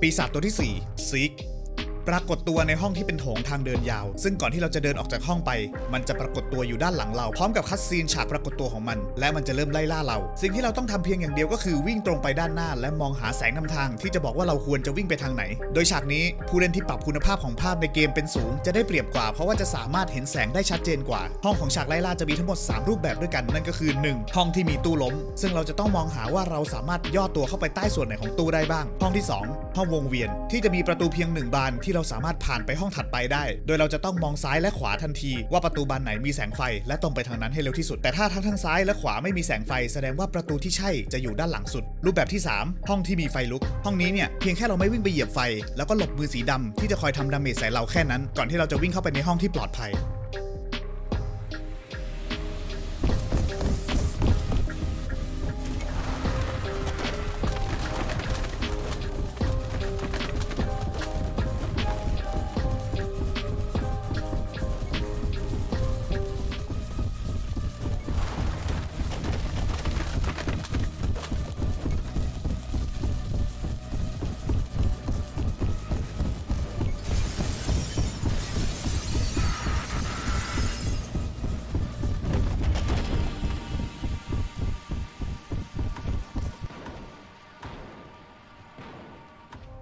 ปีศาจตัวที่ 4ซิกปรากฏตัวในห้องที่เป็นโถงทางเดินยาว ซึ่งก่อนที่เราจะเดินออกจากห้องไป มันจะปรากฏตัวอยู่ด้านหลังเรา พร้อมกับคัดซีนฉากปรากฏตัวของมัน และมันจะเริ่มไล่ล่าเรา สิ่งที่เราต้องทำเพียงอย่างเดียวก็คือวิ่งตรงไปด้านหน้า และมองหาแสงนำทางที่จะบอกว่าเราควรจะวิ่งไปทางไหน โดยฉากนี้ผู้เล่นที่ปรับคุณภาพของภาพในเกมเป็นสูง จะได้เปรียบกว่า เพราะว่าจะสามารถเห็นแสงได้ชัดเจนกว่า ห้องของฉากไล่ล่าจะมีทั้งหมด 3 รูปแบบด้วยกัน นั่นก็คือ 1. ห้องที่มีตู้ล้ม ซึ่งเราจะต้องมองหาว่าเราสามารถย่อตัวเข้าไปใต้ส่วนไหนของตู้ได้บ้าง ห้องที่ 2 ห้องวงเวียน ที่จะมีประตูเพียงหนึ่งบานที่เราสามารถผ่านไปห้องถัดไปได้ โดยเราจะต้องมองซ้ายและขวาทันที ว่าประตูบานไหนมีแสงไฟ และตรงไปทางนั้นให้เร็วที่สุด แต่ถ้าทั้งทางซ้ายและขวาไม่มีแสงไฟ แสดงว่าประตูที่ใช่จะอยู่ด้านหลังสุด รูปแบบที่ 3 ห้องที่มีไฟลุก ห้องนี้เนี่ยเพียงแค่เราไม่วิ่งไปเหยียบไฟ แล้วก็หลบมือสีดำที่จะคอยทำดาเมจใส่เราแค่นั้น ก่อนที่เราจะวิ่งเข้าไปในห้องที่ปลอดภัย